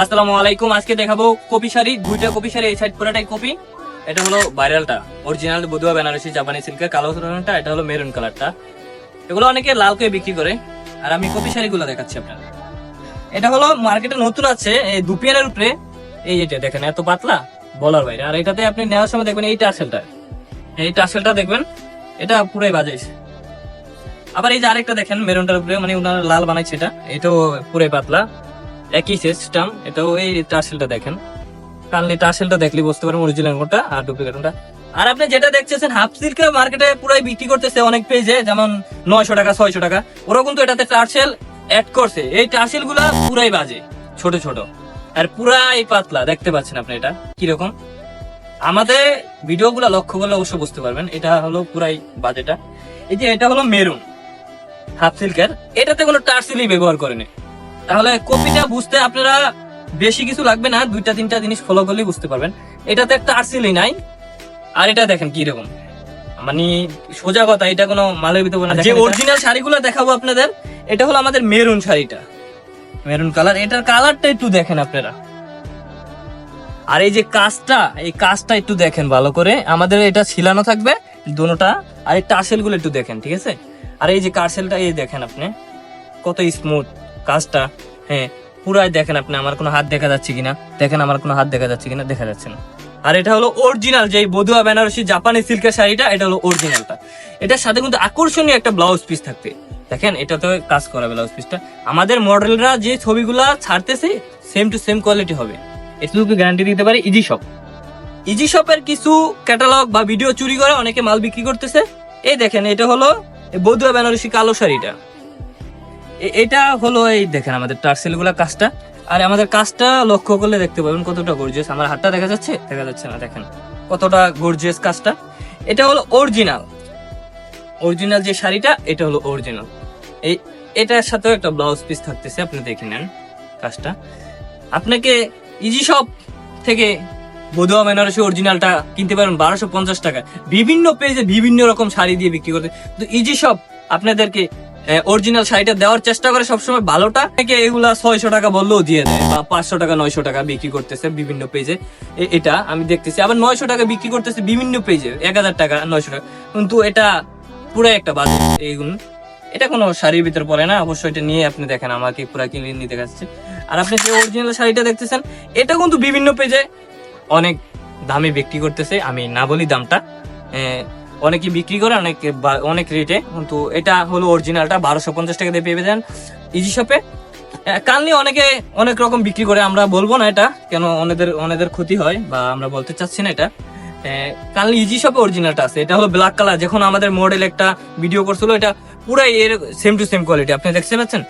আসসালামু আলাইকুম আজকে দেখাবো কপি শাড়ি, দুইটা কপি শাড়ি, এই সাইড পুরোটাই কপি। এটা হলো ভাইরালটা অরিজিনাল বধুয়া বেনারসি জাপানি সিল্কের কালো রঙটা এটা হলো মেরুন কালারটা এগুলো অনেকে লাল করে বিক্রি করে, আর আমি কপি শাড়িগুলো দেখাচ্ছি আপনার এটা হলো মার্কেটে নতুন আছে, এই দুপিয়ারের উপরে। এই এটা দেখেন, এত পাতলা, বলার বাইরে। আর এটাতে আপনি নেওয়ার সময় দেখবেন এই টার্সেলটা এই টার্সেলটা দেখবেন, এটা পুরাই বাজাইছে আবার এই যে আরেকটা দেখেন মেরুনটার উপরে মানে ওনার লাল বানাইছে এটা, এটাও পুরাই পাতলা। একই সিস্টেম এটাও এই টার্সেলটা দেখেন। কারণ টার্সেলটা দেখলে বুঝতে পারেন অরিজিনাল কোনটা আর ডুপ্লিকেট কোনটা আর আপনি যেটা দেখতেছেন হাফ সিল্কের মার্কেটে পুরাই বিক্রি করতেছে অনেক পেজে যেমন নয়শো টাকা, ছয়শো টাকা। ওরা কিন্তু এটাতে টার্সেল অ্যাড করছে। এই টার্সেলগুলা পুরাই বাজে, ছোট ছোট। আর পুরাই পাতলা, দেখতে পাচ্ছেন আপনি এটা কীরকম? আমাদের ভিডিও গুলা লক্ষ্য করলে অবশ্যই বুঝতে পারবেন, এটা হলো পুরাই বাজেটা। এই যে এটা হলো মেরুন হাফ সিল্কের এটাতে কোনো টার্সেলই ব্যবহার করেনি। তাহলে কপিটা বুঝতে আপনারা বেশি কিছু লাগবে না দুইটা তিনটা জিনিস ফলো করলেই বুঝতে পারবেন। এটাতে একটা আরসিলই নাই। আর এটা দেখেন কি রকম। মানে সোজা কথা এটা কোনো মালের ভিতরে না যে অরিজিনাল শাড়িগুলো দেখাবো আপনাদের এটা হলো আমাদের মেরুন শাড়িটা। মেরুন কালার এটার কালারটা একটু দেখেন আপনারা। আর এই যে কাজটা এই কাজটা একটু দেখেন ভালো করে। আমাদের এটা ছিলানো থাকবে দোনোটা আর এই টার্সেলগুলো একটু দেখেন ঠিক আছে? আর এই যে কার্সেলটা এই দেখেন আপনি কত স্মুথ কাজটা হ্যাঁ পুরাই দেখেন আপনি, আমার কোনো হাত দেখা যাচ্ছে কিনা, দেখেন আমার কোনো হাত দেখা যাচ্ছে কিনা, দেখা যাচ্ছে না। আর এটা হলো অরিজিনাল যে বধুয়া বেনারসি জাপানি সিল্কের শাড়িটা, এটা হলো অরিজিনালটা এটার সাথে কিন্তু আকর্ষণীয় একটা ব্লাউজ পিস থাকবে। দেখেন, এটা তো কাজ করা ব্লাউজ পিসটা আমাদের মডেলরা যে ছবিগুলা ছাড়তেছে সেম টু সেম কোয়ালিটি হবে। এটুকু গ্যারান্টি দিতে পারি ইজি শপ ইজি শপের কিছু ক্যাটালগ বা ভিডিও চুরি করে অনেকে মাল বিক্রি করতেছে। এই দেখেন, এটা হলো বধুয়া বেনারসি কালো শাড়িটা। এটা হলো এই দেখেন আমাদের টার্সেলগুলা কাজটা। আর আমাদের কাজটা লক্ষ্য করলে দেখতে পাবেন কতটা গর্জিয়াস আমার হাতটা দেখা যাচ্ছে? দেখা যাচ্ছে না, দেখেন। কতটা গর্জিয়াস কাজটা। এটা হলো অরিজিনাল অরিজিনাল যে শাড়িটা, এটা হলো অরিজিনাল এই এটার সাথেও একটা ব্লাউজ পিস থাকতেছে, আপনি দেখে নেন কাজটা। আপনাকে ইজি শপ থেকে বধুয়া বেনারসি অরিজিনালটা কিনতে পারেন বারোশো পঞ্চাশ টাকা বিভিন্ন পেজে বিভিন্ন রকম শাড়ি দিয়ে বিক্রি করতে তো ইজি শপ আপনাদেরকে অরিজিনাল শাড়িটা দেওয়ার চেষ্টা করে সবসময় ভালোটা। থেকে এগুলা ছয়শো টাকা বললেও দিয়ে দেয়, বা পাঁচশো টাকা, নয়শো টাকা বিক্রি করতেছে বিভিন্ন পেজে এটা আমি দেখতেছি, আবার নয়শো টাকা বিক্রি করতেছে বিভিন্ন পেজে এক হাজার টাকা, নয়শো টাকা। কিন্তু এটা পুরো একটা বাজে এইগুলো এটা কোনো শাড়ির ভিতর পড়ে না, অবশ্যই এটা নিয়ে আপনি দেখেন, আমাকে পুরো কিনে নিতে যাচ্ছে আর আপনি যে অরিজিনাল শাড়িটা দেখতেছেন, এটা কিন্তু বিভিন্ন পেজে অনেক দামে বিক্রি করতেছে, আমি না বলি দামটা। অনেকে বিক্রি করে, অনেক অনেক রেটে কিন্তু এটা হলো অরিজিনালটা বারোশো পঞ্চাশ টাকা দিয়ে পেয়ে যান ইজি শপে কালনি অনেকে অনেক রকম বিক্রি করে, আমরা বলব না এটা, কেন অনেদের অনেদের ক্ষতি হয় বা আমরা বলতে চাচ্ছি না এটা। কালনি ইজি শপে অরিজিনালটা আছে, এটা হলো ব্ল্যাক কালার যখন আমাদের মডেল একটা ভিডিও করছিল, এটা পুরাই এর সেম টু সেম কোয়ালিটি আপনি দেখতে পাচ্ছেন?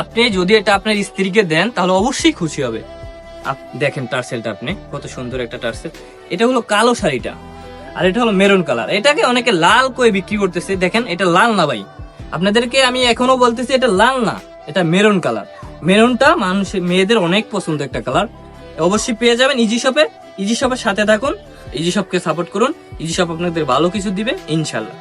আপনি যদি এটা আপনার স্ত্রীকে দেন, তাহলে অবশ্যই খুশি হবে। দেখেন টার্সেলটা আপনি, কত সুন্দর একটা টার্সেল। এটা হলো কালো শাড়িটা। আর এটা হলো মেরুন কালার। এটাকে অনেকে লাল করে বিক্রি করতেছে, দেখেন এটা লাল না ভাই। আপনাদেরকে আমি এখনও বলতেছি এটা লাল না, এটা মেরুন কালার। মেরুনটা মানুষ, মেয়েদের অনেক পছন্দ একটা কালার। অবশ্যই পেয়ে যাবেন ইজি শপে ইজি শপের সাথে থাকুন ইজি শপকে সাপোর্ট করুন। ইজি শপ আপনাদের ভালো কিছু দিবে, ইনশাল্লাহ।